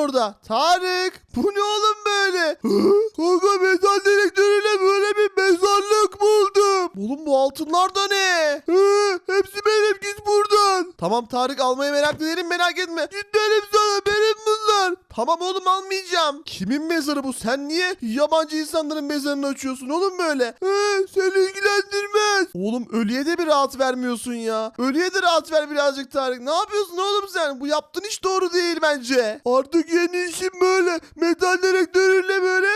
orada? Tarık bu ne oğlum böyle? Kanka metal direktörüyle böyle bir mezarlık buldum. Oğlum bu altınlar da ne? hepsi benim git buradan. Tamam Tarık almaya merak değilim merak etme. Git Tamam oğlum almayacağım. Kimin mezarı bu? Sen niye yabancı insanların mezarını açıyorsun oğlum böyle? He, seni ilgilendirmez. Oğlum ölüye de bir rahat vermiyorsun ya. Ölüye de rahat ver birazcık Tarık. Ne yapıyorsun oğlum sen? Bu yaptığın hiç doğru değil bence. Artık yeni işim böyle. Metal direktörüyle böyle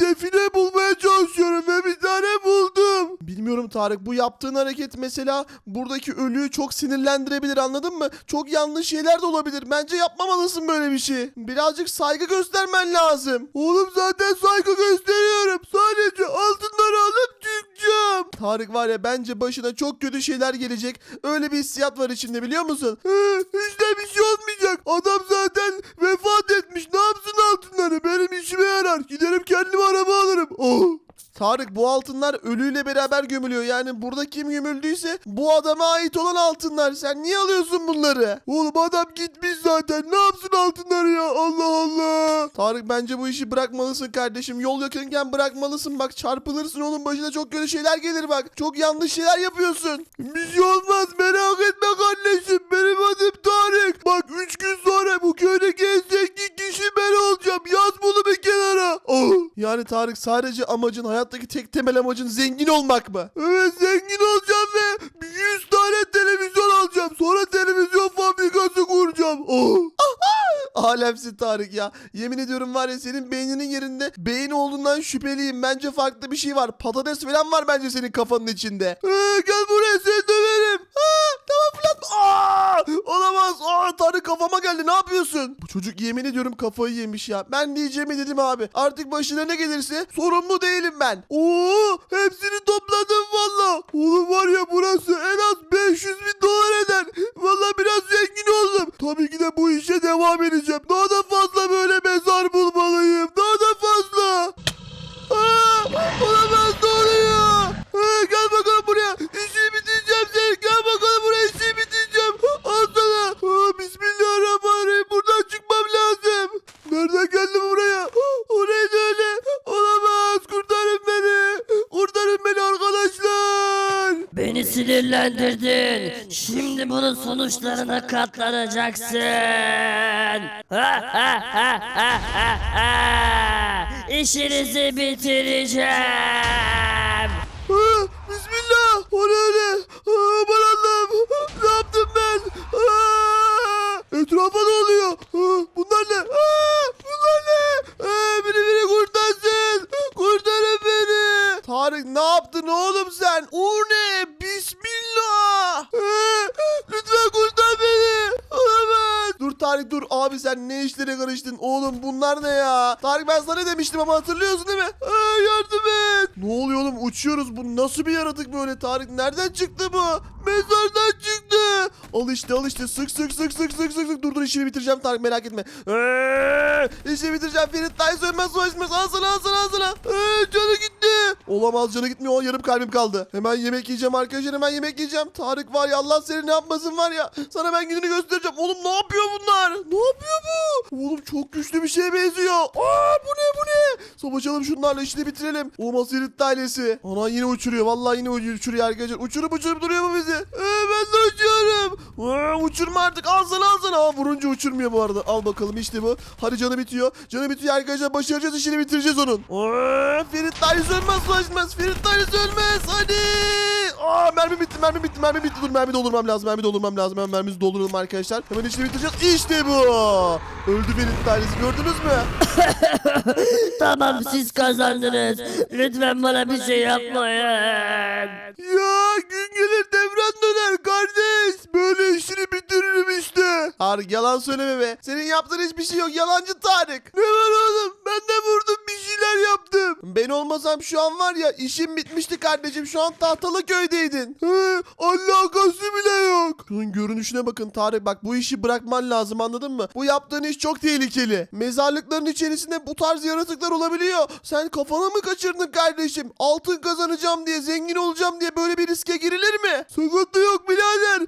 define bulmaya çalışıyorum ve bir tane buldum. Bilmiyorum Tarık bu yaptığın hareket mesela buradaki ölüyü çok sinirlendirebilir anladın mı? Çok yanlış şeyler de olabilir. Bence yapmamalısın böyle bir şey. Birazcık saygı göstermen lazım. Oğlum zaten saygı gösteriyorum. Sadece altınları alıp çıkacağım. Tarık var ya bence başına çok kötü şeyler gelecek. Öyle bir hissiyat var içinde biliyor musun? He, işte bir şey olmayacak. Adam zaten vefat etmiş. Ne yapsın altınları? Benim işime yarar. Giderim kendim araba alırım. Oh. Tarık bu altınlar ölüyle beraber gömülüyor. Yani burada kim gömüldüyse bu adama ait olan altınlar. Sen niye alıyorsun bunları? Oğlum adam gitmiş zaten. Ne yapsın altınları ya? Allah Allah. Tarık bence bu işi bırakmalısın kardeşim. Yol yakınken bırakmalısın. Bak çarpılırsın onun başına çok kötü şeyler gelir bak. Çok yanlış şeyler yapıyorsun. Bir şey olmaz merak etme kardeşim. Benim adım Tarık. Bak 3 Tarık sadece amacın hayattaki tek temel amacın zengin olmak mı? Evet zengin olacağım ve 100 tane televizyon alacağım. Sonra televizyon fabrikası kuracağım. Oh. Alemsin Tarık ya. Yemin ediyorum var ya senin beyninin yerinde beyin olduğundan şüpheliyim. Bence farklı bir şey var. Patates falan var bence senin kafanın içinde. Ee, gel buraya seni döverim. Ha, falan. Aa, olamaz. Aa, Tarık kafama geldi. Ne yapıyorsun? Bu çocuk yemin ediyorum kafayı yemiş ya. Ben diyeceğimi dedim abi. Artık başına ne gelirse sorumlu değilim ben. Oo, hepsini topladım valla. Oğlum var ya burası en az 500 bin dolar eder. Valla biraz zengin oldum. Tabii ki de bu işe devam edeceğim. Daha da fazla böyle mezar sonuçlarına katlanacaksın. İşinizi bitireceğim. Bismillah. O ne öyle? Aa, Aman Allah'ım. Ne yaptım ben? Etrafa ne oluyor? Bunlar ne? Bunlar ne? Aa, beni beni kurtarsın. Kurtarın beni. Tarık ne yaptın oğlum sen? O ne? Bismillah. Aa, lütfen kurtar beni. Olamaz. Dur Tarık dur. Abi sen ne işlere karıştın? Oğlum bunlar ne ya? Tarık ben sana ne demiştim ama hatırlıyorsun değil mi? Aa, yardım et. Ne oluyor oğlum? Uçuyoruz. Bu nasıl bir yaratık böyle Tarık? Nereden çıktı bu? Mezardan çıktı. Al işte al işte. Sık sık sık sık sık sık sık. Dur dur işini bitireceğim Tarık merak etme. Eee, işini bitireceğim. Ferit Tay sönmez savaşmaz. Al sana al sana al sana. Eee, canı gitti. Olamaz canı gitmiyor. O yarım kalbim kaldı. Hemen yemek yiyeceğim arkadaşlar. Hemen yemek yiyeceğim. Tarık var ya Allah seni ne yapmasın var ya. Sana ben gününü göstereceğim. Oğlum ne yapıyor bunlar? Ne yapıyor bu? Oğlum çok güçlü bir şeye benziyor. Aa bu ne bu ne? Savaşalım şunlarla işini bitirelim. Olmaz Ferit ailesi. Ana yine uçuruyor. Vallahi yine uçuruyor arkadaşlar. Uçurup uçurup duruyor bu bizi. Ee, ben de uçuyorum. Aa, uçurma artık. Al sana al sana. Aa, vurunca uçurmuyor bu arada. Al bakalım işte bu. Hadi canı bitiyor. Canı bitiyor arkadaşlar. Başaracağız işini bitireceğiz onun. Aa, Ferit ailesi ölmez savaşmaz. Ferit ailesi ölmez. Hadi. Aa, mermi bitti mermi bitti mermi bitti. Dur mermi doldurmam lazım. Mermi doldurmam lazım. Hemen mermimizi dolduralım arkadaşlar. Hemen işini bitireceğiz. İşte bu. Öldü Ferit ailesi. Gördünüz mü? Tamam siz kazandınız. Lütfen bana bir şey yapmayın. Ya gün gelir devran döner kardeş. Böyle işini bitiririm işte. Tarık yalan söyleme be. Senin yaptığın hiçbir şey yok. Yalancı Tarık. Ne var oğlum? Ben de vurdum bir şeyler yaptım. Ben olmasam şu an var ya işim bitmişti kardeşim. Şu an tahtalı köydeydin. He, alakası bile yok. Şunun görünüşüne bakın Tarık. Bak bu işi bırakman lazım anladın mı? Bu yaptığın iş çok tehlikeli. Mezarlıkların içerisinde bu tarz yaratıklar olabiliyor. Sen kafana mı kaçırdın kardeşim? Altın kazanacağım diye, zengin olacağım diye böyle bir riske girilir mi? Sıkıntı yok birader.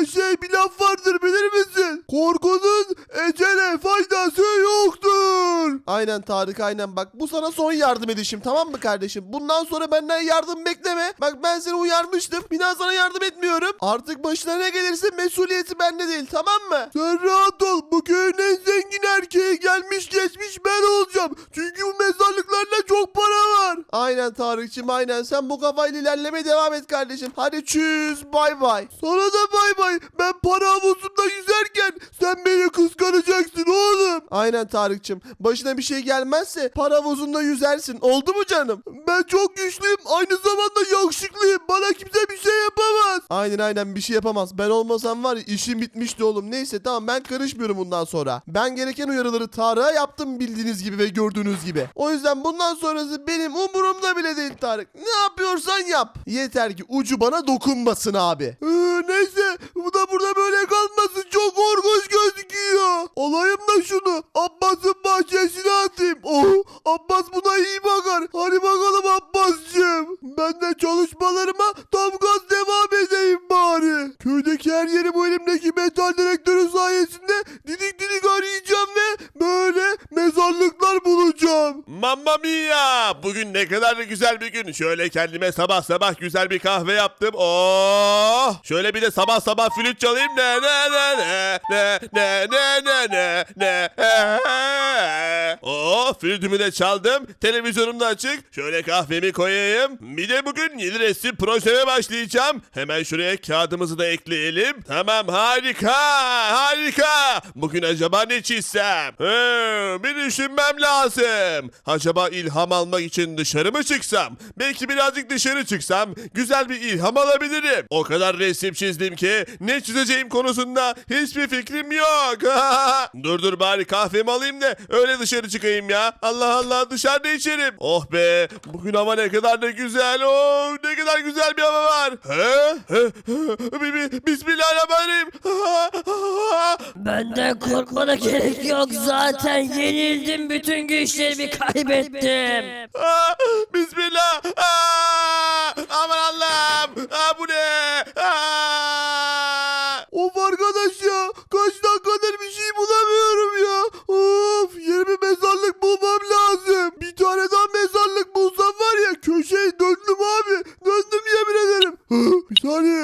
Ee, şey bir laf vardır bilir misin? Korkunun ecele faydası yoktur. Aynen Tarık aynen bak bu sana son yardım edişim tamam mı kardeşim? Bundan sonra benden yardım bekleme. Bak ben seni uyarmıştım. Bir daha sana yardım etmiyorum. Artık başına ne gelirse mesuliyeti bende değil tamam mı? Sen rahat ol. Bu köyün en zengin erkeği gelmiş geçmiş ben olacağım. Çünkü bu mezarlıklarda çok para var. Aynen Tarık'cığım aynen. Sen bu kafayla ilerlemeye devam et kardeşim. Hadi çüz bay bay. Sana da bay bay. Ben para havuzunda yüzerken sen beni kıskanacaksın oğlum. Aynen Tarık'cığım. Başına bir şey gelmezse para havuzunda yüzersin. Oldu mu canım? Ben çok güçlüyüm. Aynı zamanda yakışıklıyım. Bana kimse bir şey yapamaz. Aynen aynen bir şey yapamaz. Ben olmasam var ya işim bitmişti oğlum. Neyse tamam ben karışmıyorum bundan sonra. Ben gereken uyarıları Tarık'a yaptım bildiğiniz gibi ve gördüğünüz gibi. O yüzden bundan sonrası benim umurumda bile değil Tarık. Ne yapıyorsan yap. Yeter ki ucu bana dokunmasın abi. Ee, neyse bu da burada böyle kalmasın. Çok korkunç gözüküyor. Alayım da şunu. Abbas'ın bahçesine atayım. Oh Abbas buna iyi bakar. Hadi bakalım Abbas'cığım. Ben de çalışmalarıma tam gaz devam edeyim bari. Köydeki her yeri bu elimdeki metal direktörü sayesinde didik didik arayacağım ve böyle mezarlıklar bulacağım. Mamma mia! Bugün ne kadar da güzel bir gün. Şöyle kendime sabah sabah güzel bir kahve yaptım. Oh! Şöyle bir de sabah sabah flüt çalayım. Ne ne ne ne ne ne ne ne ne ne Oh! Flütümü de çaldım. Televizyonum da açık. Şöyle kahvemi koyayım. Bir de bugün yeni resim projeme başlayacağım. Hemen şuraya kağıdımızı da ekleyelim. Tamam harika harika. Bugün acaba ne çizsem? He, bir düşünmem lazım. Acaba ilham almak için dışarı mı çıksam? Belki birazcık dışarı çıksam güzel bir ilham alabilirim. O kadar resim çizdim ki ne çizeceğim konusunda hiçbir fikrim yok. dur dur bari kahvemi alayım da öyle dışarı çıkayım ya. Allah Allah dışarıda içerim. Oh be bugün hava ne kadar da güzel. Oh ne kadar güzel bir hava var. He? He? Bi- bi- Bismillahirrahmanirrahim. Benden korkmana gerek yok zaten yenildim bütün güçlerimi kaybettim. Aa, Bismillah aman Allah'ım. Aa, bu ne? Aa. Of arkadaş ya. Kaç dakikadır bir şey bulamıyorum ya. Of yeni bir mezarlık bulmam lazım. Bir tane daha mezarlık bulsam var ya köşeyi döndüm abi. Döndüm yemin ederim. Hı, bir saniye.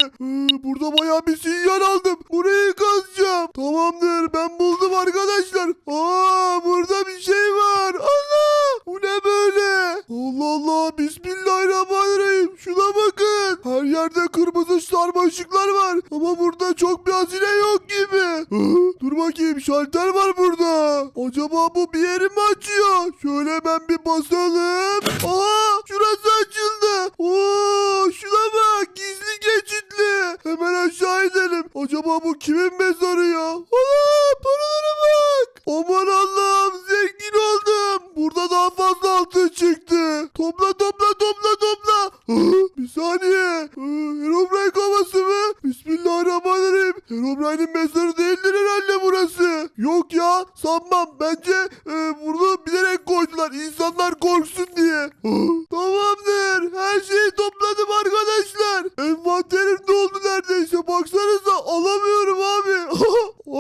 Bayağı bir sinyal aldım. Burayı kazacağım. Tamamdır ben buldum arkadaşlar. Aa burada bir şey var. Allah bu ne böyle? Allah Allah bismillahirrahmanirrahim. Şuna bakın. Her yerde kırmızı sarmaşıklar var. Ama burada çok bir hazine yok gibi. Dur bakayım şalter var burada. Acaba bu bir yeri mi açıyor? Şöyle ben bir basalım. Aha şurası açıldı. Oo şuna bak gizli geçitli. Hemen aşağı inelim. Acaba bu kimin mezarı ya? Ana paralara bak. Aman Allah'ım zengin oldum. Burada daha fazla altın çıktı. Topla topla topla topla. Hı, bir saniye. Hı, Herobrine kovası mı? Bismillahirrahmanirrahim. Herobrine'in mezarı değildir herhalde burası. Yok ya sanmam. Bence e, bunu bilerek koydular. İnsanlar korksun diye. Hı, Tamamdır. Her şeyi topladım arkadaşlar. Envanterim doldu neredeyse. Baksanıza alamıyorum abi.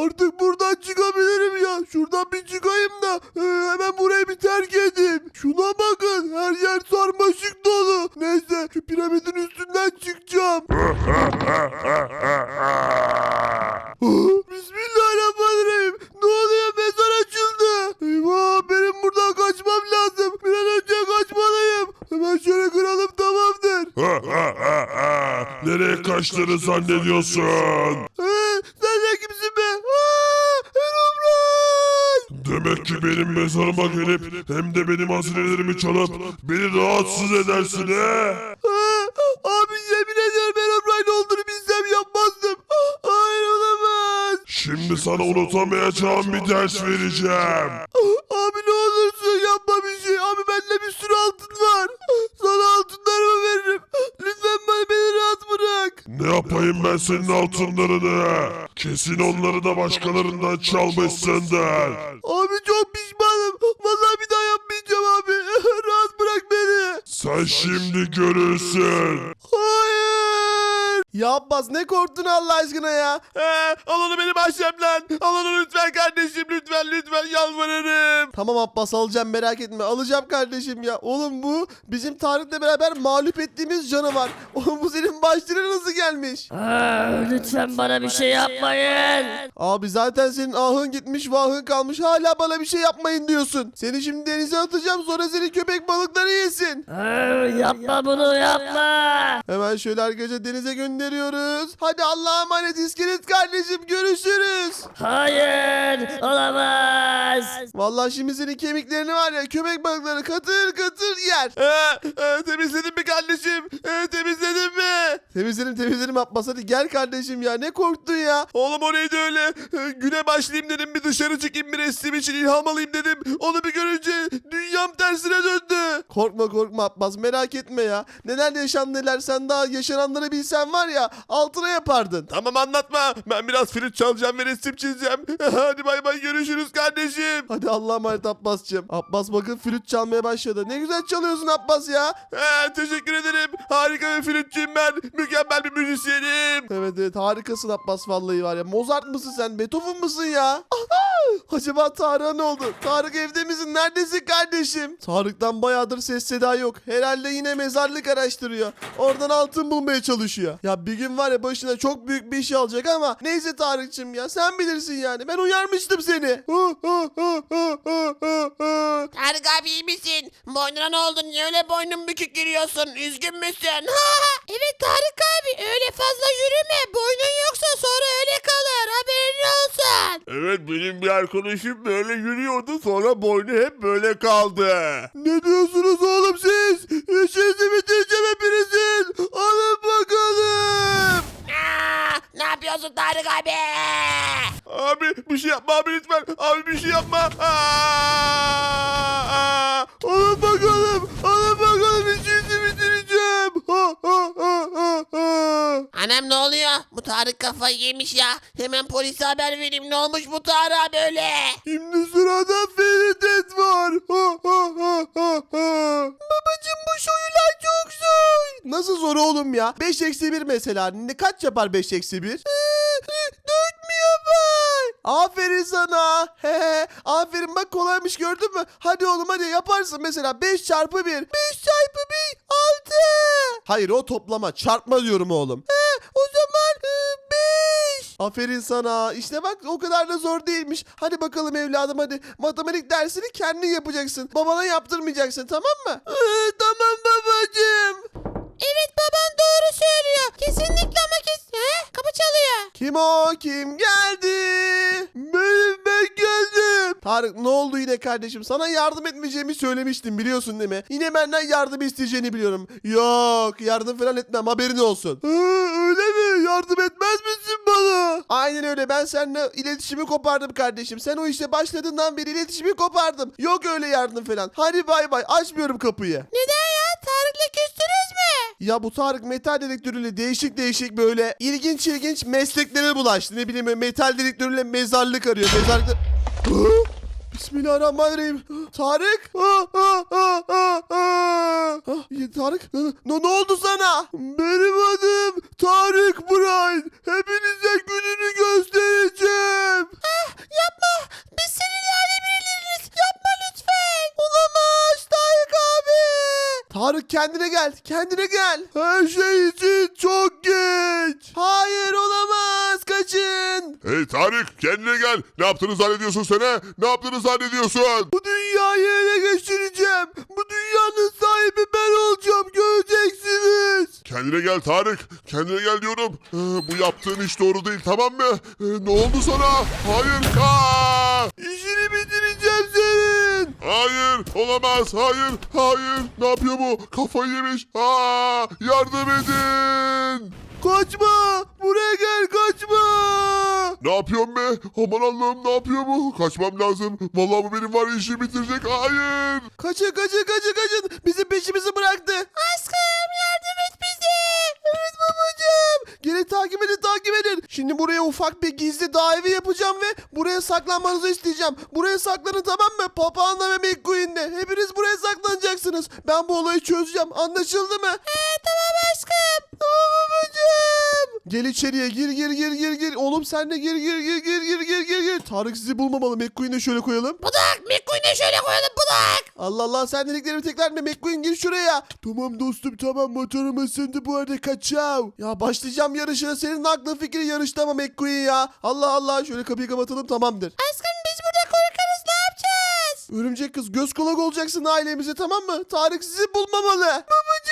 Artık buradan çıkabilirim ya. Şuradan bir çıkayım da e, hemen burayı bir terk edeyim. Şuna bakın. Her yer sarmaşık dolu. Neyse şu piramidin üstünden çıkacağım. Bismillahirrahmanirrahim. Ne oluyor? Mezar açıldı. Eyvah benim buradan kaçmam lazım. Bir an önce kaçmalıyım. Hemen şöyle kıralım tamamdır. Nereye kaçtığını zannediyorsun? Unutamayacağım bir ders vereceğim. Abi ne olursun yapma bir şey. Abi bende bir sürü altın var. Sana altınlarımı veririm. Lütfen bana beni rahat bırak. Ne yapayım ben senin altınlarını? Kesin onları da başkalarından çalmışsındır. Abi çok pişmanım. Vallahi bir daha yapmayacağım abi. rahat bırak beni. Sen şimdi görürsün. Ya Abbas ne korktun Allah aşkına ya? Ee, al onu benim bahçemden. Al onu lütfen kardeşim lütfen lütfen yalvarırım. Tamam Abbas alacağım merak etme. Alacağım kardeşim ya. Oğlum bu bizim Tarık'la beraber mağlup ettiğimiz canavar. Oğlum bu senin başlığına nasıl gelmiş? Aa, lütfen bana bir şey yapmayın. Abi zaten senin ahın gitmiş vahın kalmış hala bana bir şey yapmayın diyorsun. Seni şimdi denize atacağım sonra seni köpek balıkları yesin. Aa, yapma bunu yapma. Hemen şöyle arkadaşlar denize gönderiyoruz. Hadi Allah'a emanet iskelet kardeşim görüşürüz. Hayır olamaz. Vallahi şimdi senin kemiklerini var ya köpek balıkları katır katır yer. Ee, e, temizledin mi kardeşim? Ee, temizledin mi? Temizlerim temizlerim Abbas hadi gel kardeşim ya ne korktun ya. Oğlum o neydi öyle? Ee, güne başlayayım dedim bir dışarı çıkayım bir resim için ilham alayım dedim. Onu bir görünce dünyam tersine döndü. Korkma korkma Abbas merak etme ya. Neler yaşandı neler sen daha yaşananları bilsen var ya altına yapardın. Tamam anlatma. Ben biraz flüt çalacağım ve resim çizeceğim. Hadi bay bay görüşürüz kardeşim. Hadi Allah'a emanet Abbas'cığım. Abbas bakın flüt çalmaya başladı. Ne güzel çalıyorsun Abbas ya. Ee, teşekkür ederim. Harika bir flütçüyüm ben. Mükemmel bir müzisyenim. Evet evet harikasın Abbas vallahi var ya. Mozart mısın sen? Beethoven mısın ya? Acaba Tarık'a ne oldu? Tarık evde misin? Neredesin kardeşim? Tarık'tan bayağıdır ses seda yok. Herhalde yine mezarlık araştırıyor. Oradan altın bulmaya çalışıyor. Ya bir gün var ya başına çok büyük bir iş alacak ama neyse Tarık'cığım ya sen bilirsin yani. Ben uyarmıştım seni. Tarık abi iyi misin? Boynuna ne oldu? Niye öyle boynun bükük yürüyorsun? Üzgün müsün? evet Tarık abi öyle fazla yürüme. Boynun yoksa sonra öyle kalır. Haberin olsun. Evet benim bir arkadaşım böyle yürüyordu sonra boynu hep böyle kaldı. ne diyorsunuz oğlum siz? İşinizi bitireceğim hepinizin. Alın bakalım. Aa, ne yapıyorsun Tarık abi? Abi bir şey yapma abi lütfen. Abi bir şey yapma. Aa, aa. Alın bakalım. Alın bakalım işinizi bitireceğim. Ha, ha, ha, ha, ha. Annem ne oluyor? Bu Tarık kafayı yemiş ya. Hemen polise haber vereyim. Ne olmuş bu Tarık'a böyle? Şimdi sırada Feridet var. Ha, ha, ha, ha, ha. Babacım bu sorular çok. Nasıl zor oğlum ya? 5 eksi 1 mesela. Ne kaç yapar 5 eksi 1? 4 mü yapar? Aferin sana. He he. Aferin bak kolaymış gördün mü? Hadi oğlum hadi yaparsın mesela 5 çarpı 1. 5 çarpı 1 6. Hayır o toplama çarpma diyorum oğlum. He o zaman 5. Aferin sana. İşte bak o kadar da zor değilmiş. Hadi bakalım evladım hadi. Matematik dersini kendin yapacaksın. Babana yaptırmayacaksın tamam mı? tamam babacığım. Evet baban doğru söylüyor. Kesinlikle ama kes... He? Kapı çalıyor. Kim o? Kim geldi? Benim ben geldim. Tarık ne oldu yine kardeşim? Sana yardım etmeyeceğimi söylemiştim biliyorsun değil mi? Yine benden yardım isteyeceğini biliyorum. Yok yardım falan etmem haberin olsun. öyle mi? Yardım etmez misin bana? Aynen öyle ben seninle iletişimi kopardım kardeşim. Sen o işe başladığından beri iletişimi kopardım. Yok öyle yardım falan. Hadi bay bay açmıyorum kapıyı. Neden ya? Tarık'la küstünüz mü? Ya bu Tarık metal dedektörüyle değişik değişik böyle ilginç ilginç mesleklere bulaştı. Ne bileyim metal dedektörüyle mezarlık arıyor. Mezarlık... Bismillahirrahmanirrahim. Tarık? Ah, ah, ah, ah, ah. Ah, Tarık? Ne, ne, oldu sana? Benim adım Tarık Brian. Hepinize gününü göstereceğim. Yapma. Biz seninle alevleniriz. Yapma lütfen. Olamaz Tarık abi. Tarık kendine gel. Kendine gel. Her şey için çok geç. Hayır olamaz. Kaçın. Hey Tarık kendine gel. Ne yaptığını zannediyorsun sen he? Ne yaptığını zannediyorsun? Bu dünyayı ele geçireceğim. Bu dünyanın sahibi ben olacağım. Göreceksiniz. Kendine gel Tarık. Kendine gel diyorum. Ee, bu yaptığın iş doğru değil tamam mı? Ee, ne oldu sana? Hayır. Aa! İşini bitireceğim senin. Hayır. Olamaz. Hayır. Hayır. Ne yapıyor bu? Kafayı yemiş. Aa! Yardım edin. Kaçma. Ne yapıyorsun be? Aman Allah'ım ne yapıyor bu? Kaçmam lazım. Vallahi bu benim var ya işimi bitirecek. Hayır. Kaçın kaçın kaçın kaçın. Bizi peşimizi bıraktı. Aşkım yardım et. Evet babacığım. Gelin takip edin takip edin. Şimdi buraya ufak bir gizli dağ evi yapacağım ve buraya saklanmanızı isteyeceğim. Buraya saklanın tamam mı? Papağanla ve McQueen'le. Hepiniz buraya saklanacaksınız. Ben bu olayı çözeceğim. Anlaşıldı mı? He tamam aşkım. Tamam babacığım. Gel içeriye gir gir gir gir gir. Oğlum sen de gir gir gir gir gir gir gir gir. Tarık sizi bulmamalı. McQueen'i şöyle koyalım. Budak McQueen'e şöyle koyalım budak. Allah Allah sen dediklerimi tekrar etme. McQueen gir şuraya. Tamam dostum tamam motorum ısındı bu arada kaçav. Ya başlayacağım yarışa. Senin aklın fikri yarışta ama McQueen ya. Allah Allah şöyle kapıyı kapatalım tamamdır. Aşkım biz burada korkarız ne yapacağız? Örümcek kız göz kulak olacaksın ailemize tamam mı? Tarık sizi bulmamalı. Babacım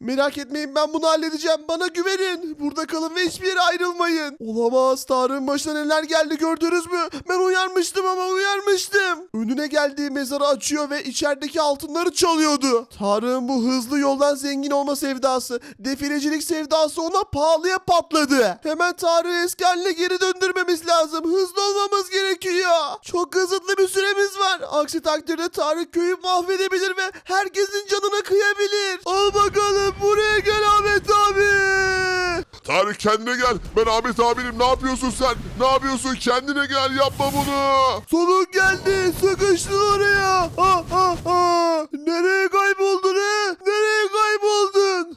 Merak etmeyin ben bunu halledeceğim. Bana güvenin. Burada kalın ve hiçbir yere ayrılmayın. Olamaz Tarık'ın başına neler geldi gördünüz mü? Ben uyarmıştım ama uyarmıştım. Önüne geldiği mezarı açıyor ve içerideki altınları çalıyordu. Tarık'ın bu hızlı yoldan zengin olma sevdası, defilecilik sevdası ona pahalıya patladı. Hemen Tarık'ı eski haline geri döndürmemiz lazım. Hızlı olmamız gerekiyor. Çok kısıtlı bir süremiz var. Aksi takdirde Tarık köyü mahvedebilir ve herkesin canına kıyabilir. Al bakalım buraya gel Ahmet abi. Tarık kendine gel. Ben Ahmet abinim. Ne yapıyorsun sen? Ne yapıyorsun? Kendine gel. Yapma bunu. Sonun geldi. Sıkıştın oraya. Ha ha ha. Nereye kayboldun he? Nereye kayboldun?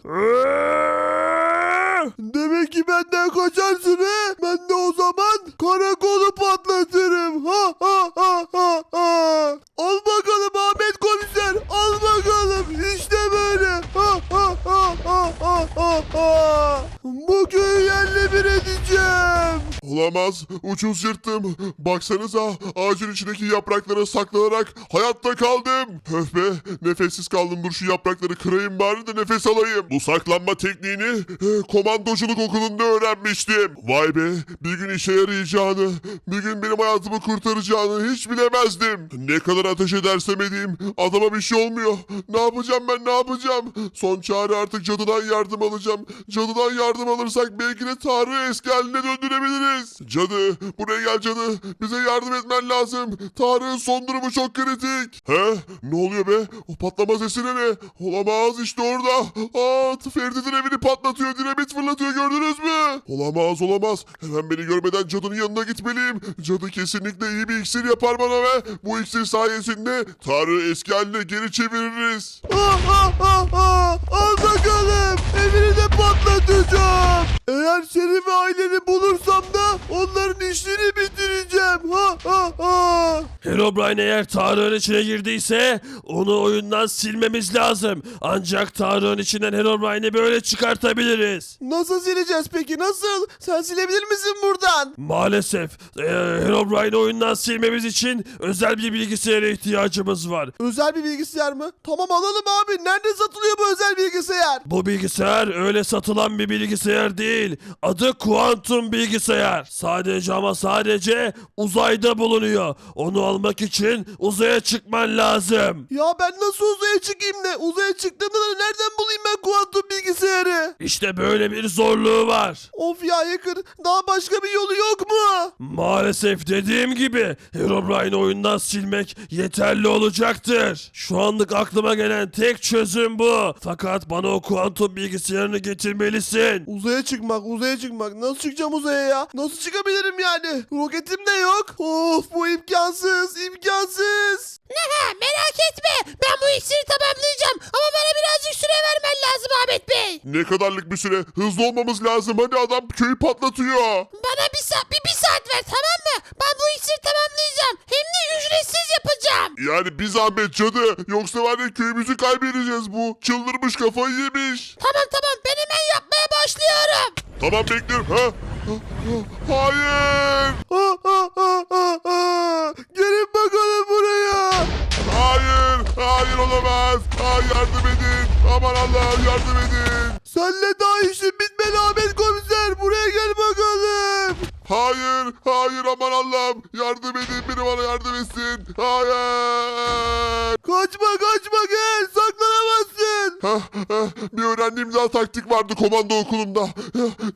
Demek ki benden kaçarsın he? Ben de o zaman karakolu patlatırım. Ha ha ha ha ha. Al bakalım Ahmet komiser. Al bakalım. İşte böyle. Ha ha ha ha ha ha ha. Bu köyü yerle bir edeceğim. Olamaz. Ucuz yırttım. Baksanıza ağacın içindeki yapraklara saklanarak hayatta kaldım. Öf be nefessiz kaldım. Dur şu yaprakları kırayım bari de nefes alayım. Bu saklanma tekniğini eh, komandoculuk okulunda öğrenmiştim. Vay be bir gün işe yarayacağını, bir gün benim hayatımı kurtaracağını hiç bilemezdim. Ne kadar ateş edersem edeyim adama bir şey olmuyor. Ne yapacağım ben ne yapacağım? Son çare artık cadıdan yardım alacağım. Cadıdan yardım alırsak belki de Tanrı'yı eski haline döndürebiliriz. Cadı buraya gel cadı. Bize yardım etmen lazım. Tanrı'nın son durumu çok kritik. He? Ne oluyor be? O patlama sesi ne? Olamaz işte orada. Aa Ferdi'nin evini patlatıyor. Dinamit fırlatıyor gördünüz mü? Olamaz olamaz. Hemen beni görmeden cadının yanına gitmeliyim. Cadı kesinlikle iyi bir iksir yapar bana ve bu iksir sayesinde Tanrı eski haline geri çeviririz. Ha ha ha ha! Al bakalım! Evini de patlatacağım! Eğer seni ve aileni bulursam da onların işini bitireceğim! Ha ha ha! Herobrine eğer Tarık'ın içine girdiyse onu oyundan silmemiz lazım. Ancak Tarık'ın içinden Herobrine'i böyle çıkartabiliriz. Nasıl sileceğiz peki nasıl? Sen silebilir misin buradan? Maalesef e, Herobrine'i oyundan silmemiz için özel bir bilgisayara ihtiyacımız var. Özel bir bilgisayar mı? Tamam alalım abi. Nerede satılıyor bu özel bilgisayar? Bu bilgisayar öyle satılan bir bilgisayar değil. Adı kuantum bilgisayar. Sadece ama sadece uzayda bulunuyor. Onu almak için uzaya çıkman lazım. Ya ben nasıl uzaya çıkayım ne? Uzaya çıktığımda da nereden bulayım ben kuantum bilgisayarı? İşte böyle bir zorluğu var. Of ya yakın. Daha başka bir yolu yok mu? Maalesef dediğim gibi Herobrine oyundan silmek yeterli olacaktır. Şu anlık aklıma gelen tek çözüm bu. Fakat bana o kuantum bilgisayarını getirmelisin. Uzaya çıkmak, uzaya çıkmak. Nasıl çıkacağım uzaya ya? Nasıl çıkabilirim yani? Roketim de yok. Of bu imkansız, imkansız. Ha, merak etme ben bu iksiri tamamlayacağım ama bana birazcık süre vermen lazım Ahmet Bey. Ne kadarlık bir süre? Hızlı olmamız lazım. Hadi adam köyü patlatıyor. Bana bir saat, bir, bir saat ver tamam mı? Ben bu iksiri tamamlayacağım. Hem de ücretsiz yapacağım. Yani bir zahmet cadı. Yoksa var ya köyümüzü kaybedeceğiz bu. Çıldırmış kafayı yemiş. Tamam tamam ben hemen yapmaya başlıyorum. Tamam bekliyorum. Ha? Ha, ha, Hayır. Ha, ha, ha, ha, ha. Gelin bakalım buraya. Hayır. Hayır olamaz. Ha, yardım edin. Aman Allah'ım yardım edin. Senle daha işin bitmedi Ahmet komiser. Buraya gel bakalım. Hayır. Hayır aman Allah'ım. Yardım edin. Biri bana yardım etsin. Hayır. Kaçma kaçma gel. Saklanamazsın. Bir öğrendiğim daha taktik vardı komando okulunda.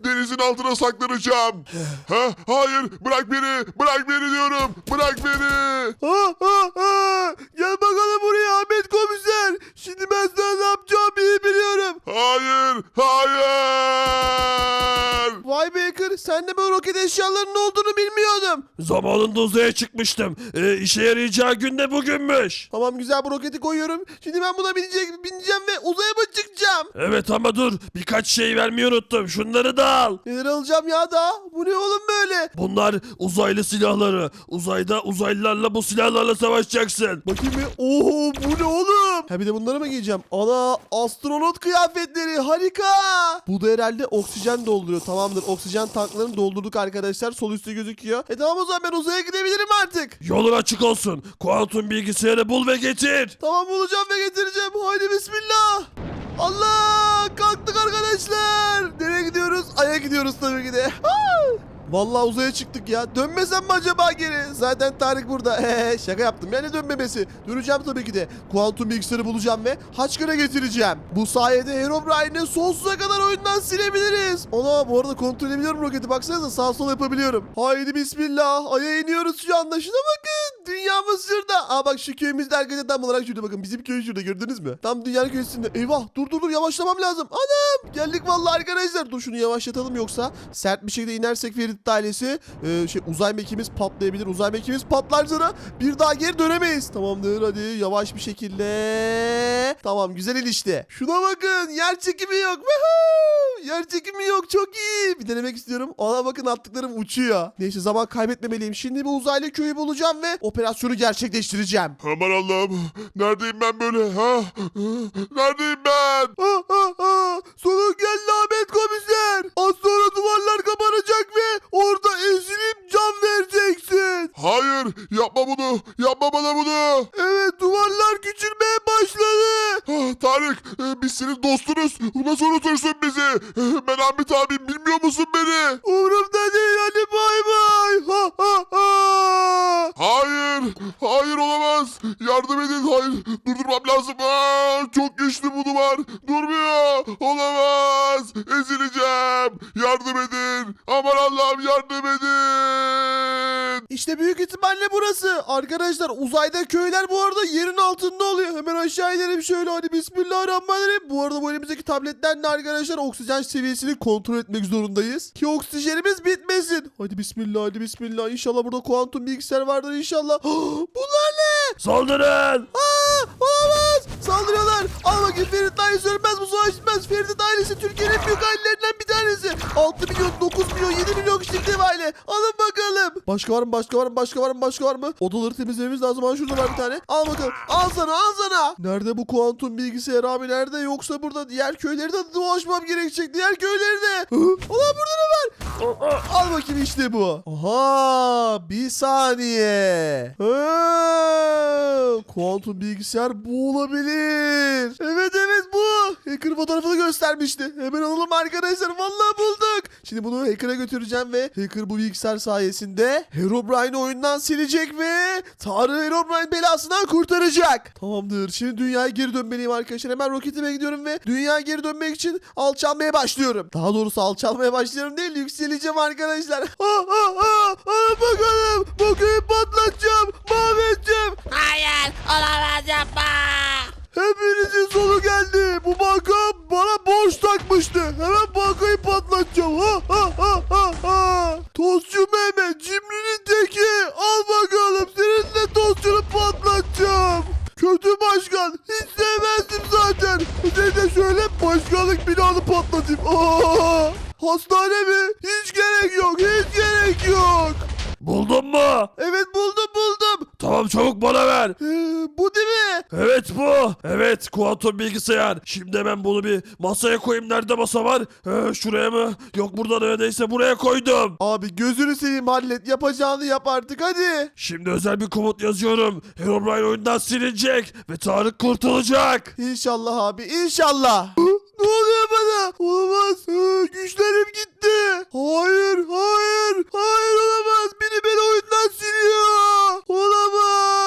Denizin altına saklanacağım. Ha, hayır bırak beni. Bırak beni diyorum. Bırak beni. Ha, ha, ha. Gel bakalım buraya Ahmet komiser. Şimdi ben sana ne yapacağımı iyi biliyorum. Hayır. Hayır. Vay Baker sen de bu roket eşyalarının olduğunu bilmiyordum. Zamanında uzaya çıkmıştım. E, işe yarayacağı gün de bugünmüş. Tamam güzel bu roketi koyuyorum. Şimdi ben buna binecek, bineceğim ve uzaya mı çıkacağım? Evet ama dur birkaç şey vermeyi unuttum. Şunları da al. Neler alacağım ya da? Bu ne oğlum böyle? Bunlar uzaylı silahları. Uzayda uzaylılarla bu silahlarla savaşacaksın. Bakayım bir. Oo bu ne oğlum? Ha bir de bunları mı giyeceğim? Ana astronot kıyafetleri harika. Bu da herhalde oksijen dolduruyor. Tamamdır oksijen tanklarını doldurduk arkadaşlar. Sol üstte gözüküyor. E tamam o zaman ben uzaya gidebilirim artık. Yolun açık olsun. Kuantum bilgisayarı bul ve getir. Tamam bulacağım ve getireceğim. Haydi bismillah. Allah kalktık arkadaşlar. Nereye gidiyoruz? Ay'a gidiyoruz tabii ki de. Vallahi uzaya çıktık ya. Dönmesem mi acaba geri? Zaten Tarık burada. Şaka yaptım. Yani dönmemesi. Döneceğim tabii ki de. Kuantum bilgisayarı bulacağım ve Haçkır'a getireceğim. Bu sayede Herobrine'i sonsuza kadar oyundan silebiliriz. Ona bu arada kontrol edebiliyorum roketi. Baksanıza sağ sol yapabiliyorum. Haydi bismillah. Ay'a iniyoruz şu anda. Şuna bakın. Dünyamız şurada. Aa bak şu köyümüzde arkadaşlar tam olarak şurada bakın. Bizim köy şurada gördünüz mü? Tam dünyanın köşesinde. Eyvah dur dur dur yavaşlamam lazım. Anam geldik vallahi arkadaşlar. Dur şunu yavaşlatalım yoksa sert bir şekilde inersek Ferit ailesi e, şey uzay mekiğimiz patlayabilir. Uzay mekiğimiz patlarsa bir daha geri dönemeyiz. Tamamdır hadi yavaş bir şekilde. Tamam güzel ilişti. Şuna bakın yer çekimi yok. Woohoo! Yer çekimi yok çok iyi. Bir denemek istiyorum. Ona bakın attıklarım uçuyor. Neyse zaman kaybetmemeliyim. Şimdi bir uzaylı köyü bulacağım ve operasyonu gerçekleştireceğim. Aman Allah'ım. Neredeyim ben böyle? Ha? Neredeyim ben? Ah, ah, ah. Sonun geldi Ahmet komiser. Az sonra duvarlar kapanacak ve orada ezilip can vereceksin. Hayır. Yapma bunu. Yapma bana bunu. Evet duvarlar küçülmeye başladı. Ah, Tarık e, biz senin dostunuz. Nasıl unutursun bizi? E, Ben Ahmet abim bilmiyor musun beni? Umurumda değil hadi bay bay. Ha, ha. Hayır. Olamaz. Yardım edin. Hayır. Durdurmam lazım. Aa, çok güçlü bu duvar. Durmuyor. Olamaz. Ezileceğim. Yardım edin. Aman Allah'ım yardım edin. İşte büyük ihtimalle burası. Arkadaşlar uzayda köyler bu arada yerin altında oluyor. Hemen aşağı inelim şöyle hadi bismillahirrahmanirrahim. Bu arada bu elimizdeki tabletlerle arkadaşlar oksijen seviyesini kontrol etmek zorundayız. Ki oksijenimiz bitmesin. Hadi bismillah hadi bismillah. İnşallah burada kuantum bilgisayar vardır inşallah. Bunlar ne? Saldırın. Aa, olamaz. Saldırıyorlar. Al bakayım Ferit ailesi ölmez bu savaş bitmez. Ferit ailesi Türkiye'nin en büyük ailelerinden bir tanesi. 6 milyon, 9 milyon, 7 milyon kişilik dev aile. Alın bakalım. Başka var mı? Başka var mı? Başka var mı? Başka var mı? Odaları temizlememiz lazım. Ha şurada var bir tane. Al bakalım. Al sana al sana. Nerede bu kuantum bilgisayar abi? Nerede? Yoksa burada diğer köyleri de dolaşmam gerekecek. Diğer köyleri de. Hı? Ulan burada ne var? Al bakayım işte bu. Aha bir saniye. Ha, kuantum bilgisayar bu olabilir. Evet evet bu. Hacker fotoğrafını göstermişti. Hemen alalım arkadaşlar. Vallahi bulduk. Şimdi bunu hacker'a götüreceğim ve hacker bu bilgisayar sayesinde Herobrine'i oyundan silecek ve Tanrı Herobrine belasından kurtaracak. Tamamdır. Şimdi dünyaya geri dönmeliyim arkadaşlar. Hemen roketime gidiyorum ve dünyaya geri dönmek için alçalmaya başlıyorum. Daha doğrusu alçalmaya başlıyorum değil yükseleceğim arkadaşlar. Ah ah ah. Alın bakalım. Bu köyü patlatacağım. Kuantum bilgisayar. Şimdi ben bunu bir masaya koyayım. Nerede masa var? Ee, şuraya mı? Yok burada neredeyse buraya koydum. Abi gözünü seveyim hallet. Yapacağını yap artık hadi. Şimdi özel bir komut yazıyorum. Herobrine oyundan silinecek ve Tarık kurtulacak. İnşallah abi inşallah. Ne oluyor bana? Olamaz. Güçlerim gitti. Hayır hayır. Hayır olamaz. Biri beni oyundan siliyor. Olamaz.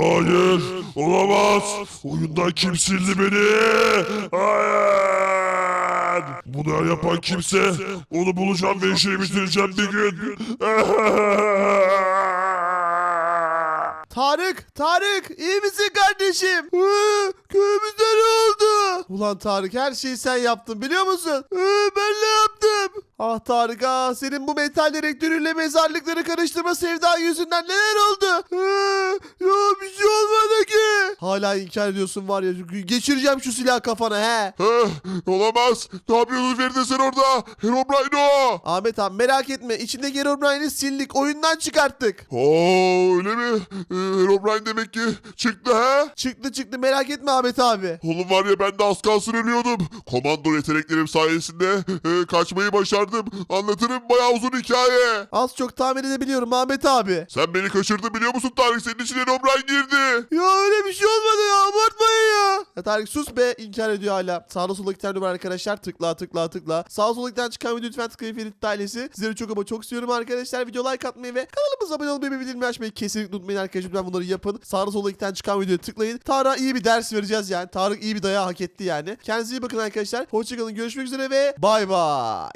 Hayır. Olamaz. Oyundan kim sildi beni? Hayır. Bunu yapan kimse onu bulacağım ve işi bitireceğim bir gün. Tarık, Tarık iyi misin kardeşim? Hı, köyümüzde ne oldu? Ulan Tarık her şeyi sen yaptın biliyor musun? Hı, ben ne yaptım? Ah Tarık ah senin bu metal direktörüyle mezarlıkları karıştırma sevda yüzünden neler oldu? Hı, ya bir şey olmadı ki. Hala inkar ediyorsun var ya geçireceğim şu silah kafana he. Heh, olamaz. Ne yapıyorsun Feride sen orada? Herobrine o. Ahmet abi merak etme içindeki Herobrine'i sildik oyundan çıkarttık. Oo öyle mi? Ee, Herobrine demek ki çıktı ha? Çıktı çıktı merak etme Ahmet abi. Oğlum var ya ben de az kalsın ölüyordum. Komando yeteneklerim sayesinde e, kaçmayı başardım. Anlatırım bayağı uzun hikaye. Az çok tahmin edebiliyorum Ahmet abi. Sen beni kaçırdın biliyor musun Tarık? Senin için Herobrine girdi. Ya öyle bir şey olmadı ya abartmayın ya. Ya Tarık sus be inkar ediyor hala. Sağda solda tane numara arkadaşlar tıkla tıkla tıkla. Sağ solda tane çıkan video lütfen tıklayın Ferit ailesi. Sizleri çok ama çok seviyorum arkadaşlar. Video like atmayı ve kanalımıza abone olmayı ve bildirimleri açmayı kesinlikle unutmayın arkadaşlar. Lütfen bunları yapın. Sağda solda tane çıkan videoya tıklayın. Tarık'a iyi bir ders vereceğiz yani. Tarık iyi bir dayağı hak etti yani. Kendinize iyi bakın arkadaşlar. Hoşçakalın görüşmek üzere ve bay bay.